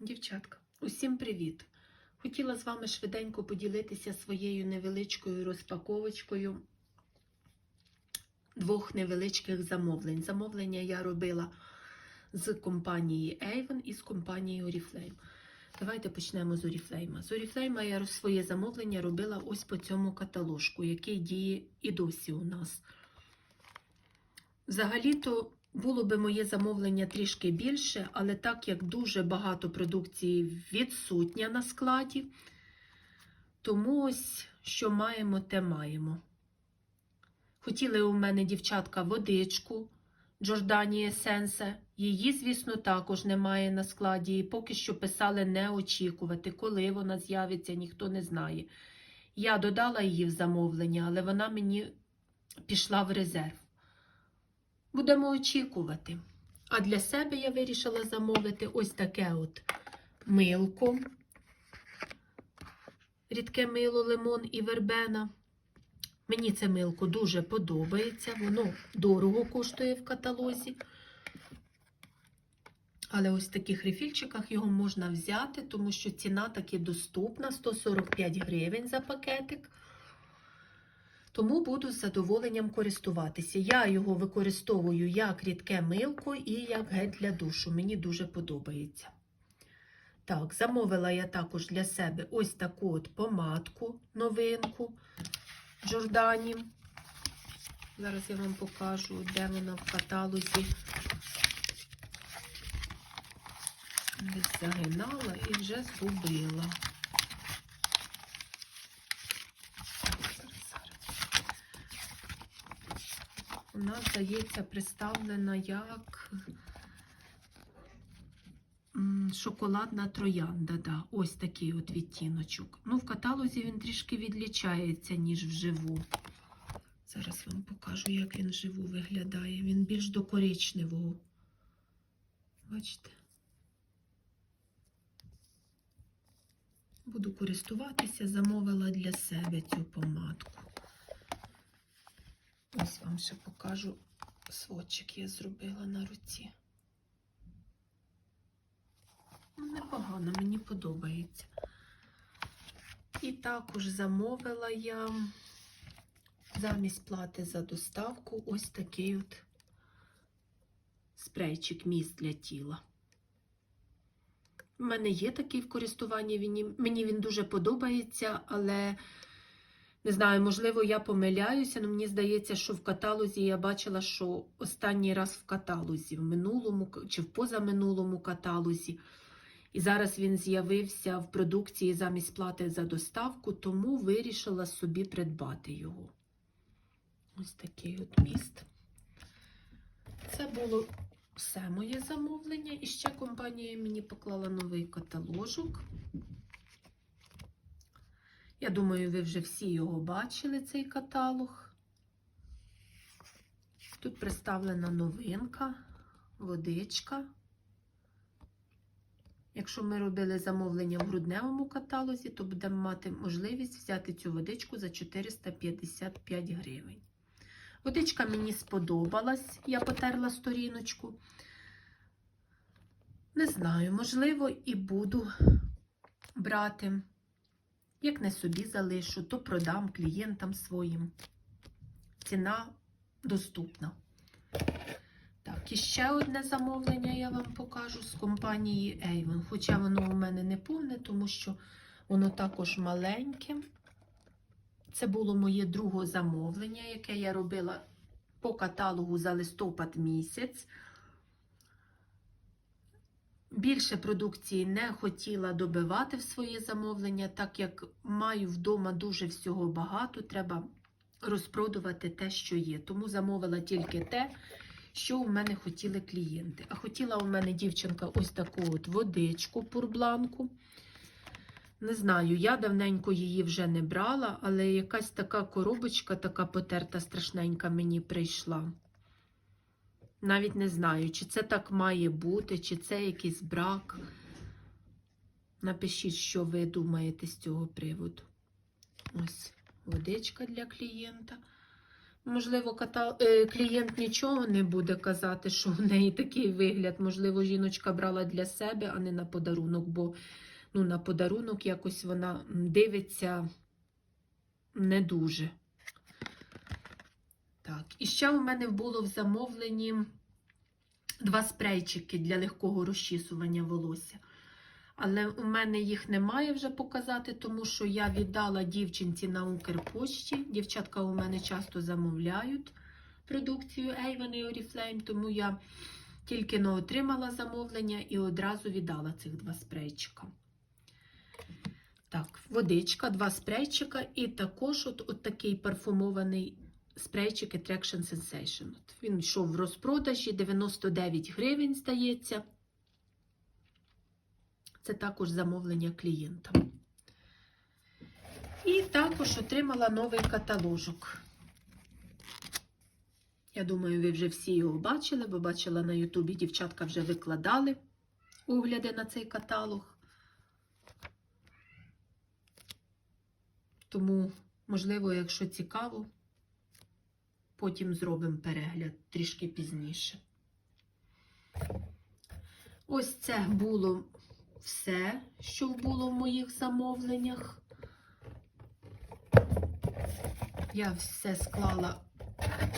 Дівчатка, усім привіт! Хотіла з вами швиденько поділитися своєю невеличкою розпаковочкою двох невеличких замовлень. Замовлення я робила з компанії Avon і з компанією Oriflame. Давайте почнемо з Oriflame. З Oriflame я своє замовлення робила ось по цьому каталожку, який діє і досі у нас. Взагалі-то було би моє замовлення трішки більше, але так як дуже багато продукції відсутня на складі, тому ось що маємо, те маємо. Хотіли у мене дівчатка водичку Джордані Есенсе. Її, звісно, також немає на складі. І поки що писали не очікувати, коли вона з'явиться, ніхто не знає. Я додала її в замовлення, але вона мені пішла в резерв. Будемо очікувати. А для себе я вирішила замовити ось таке от милко. Рідке мило, лимон і вербена. Мені це милко дуже подобається. Воно дорого коштує в каталозі. Але ось в таких рефільчиках його можна взяти, тому що ціна таки доступна 145 гривень за пакетик. Тому буду з задоволенням користуватися. Я його використовую як рідке милко і як гель для душу. Мені дуже подобається. Так, замовила я також для себе ось таку от помадку, новинку Джордані. Зараз я вам покажу, де вона в каталозі. Десь загинала і вже згубила. Вона, здається, представлена як шоколадна троянда. Да. Ось такий от відтіночок. Ну, в каталозі він трішки відлічається, ніж вживу. Зараз вам покажу, як він вживу виглядає. Він більш до коричневого. Бачите? Буду користуватися, замовила для себе цю помадку. Ось вам ще покажу сводчик я зробила на руці. Ну, Непогано, мені подобається. І також замовила я замість плати за доставку ось такий от спрейчик міст для тіла. У мене є такий в користуванні, мені він дуже подобається, але не знаю, можливо, я помиляюся, але мені здається, що в каталозі я бачила, що останній раз в каталозі, в минулому чи в позаминулому каталозі. І зараз він з'явився в продукції замість плати за доставку, тому вирішила собі придбати його. Ось такий от міст. Це було все моє замовлення. І ще компанія мені поклала новий каталожок. Я думаю, ви вже всі його бачили, цей каталог. Тут представлена новинка, водичка. Якщо ми робили замовлення в грудневому каталозі, то будемо мати можливість взяти цю водичку за 455 гривень. Водичка мені сподобалась, я потерла сторіночку. Не знаю, можливо, і буду брати. Як не собі залишу, то продам клієнтам своїм. Ціна доступна. Так, і ще одне замовлення я вам покажу з компанії Avon. Хоча воно у мене не повне, тому що воно також маленьке. Це було моє друге замовлення, яке я робила по каталогу за листопад місяць. Більше продукції не хотіла добивати в своє замовлення, так як маю вдома дуже всього багато, треба розпродувати те, що є. Тому замовила тільки те, що у мене хотіли клієнти. А хотіла у мене дівчинка ось таку от водичку пурбланку. Не знаю, я давненько її вже не брала, але якась така коробочка, така потерта, страшненька мені прийшла. Навіть не знаю, чи це так має бути, чи це якийсь брак. Напишіть, що ви думаєте з цього приводу. Ось водичка для клієнта. Можливо, ката... е, клієнт нічого не буде казати, що в неї такий вигляд. Можливо, жіночка брала для себе, а не на подарунок, бо ну, на подарунок якось вона дивиться не дуже. Так, і ще у мене було в замовленні два спрейчики для легкого розчісування волосся. Але у мене їх немає вже показати, тому що я віддала дівчинці на Укрпошті. Дівчатка у мене часто замовляють продукцію Avon і Oriflame, тому я тільки не отримала замовлення і одразу віддала цих два спрейчика. Так, водичка, два спрейчика, і також от, от такий парфумований спрейчик Attraction Sensation. Він йшов в розпродажі 99 гривень, здається. Це також замовлення клієнта. І також отримала новий каталожок. Я думаю, ви вже всі його бачили, бо бачила на Ютубі, дівчатка вже викладали огляди на цей каталог. Тому, можливо, якщо цікаво, потім зробимо перегляд трішки пізніше. Ось це було все, що було в моїх замовленнях. Я все склала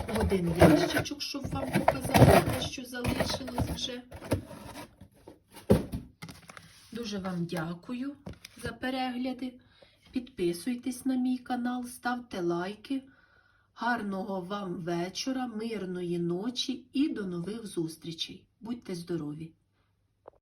в один ящичок, щоб вам показати те, що залишилось вже. Дуже вам дякую за перегляди. Підписуйтесь на мій канал, ставте лайки. Гарного вам вечора, мирної ночі і до нових зустрічей. Будьте здорові!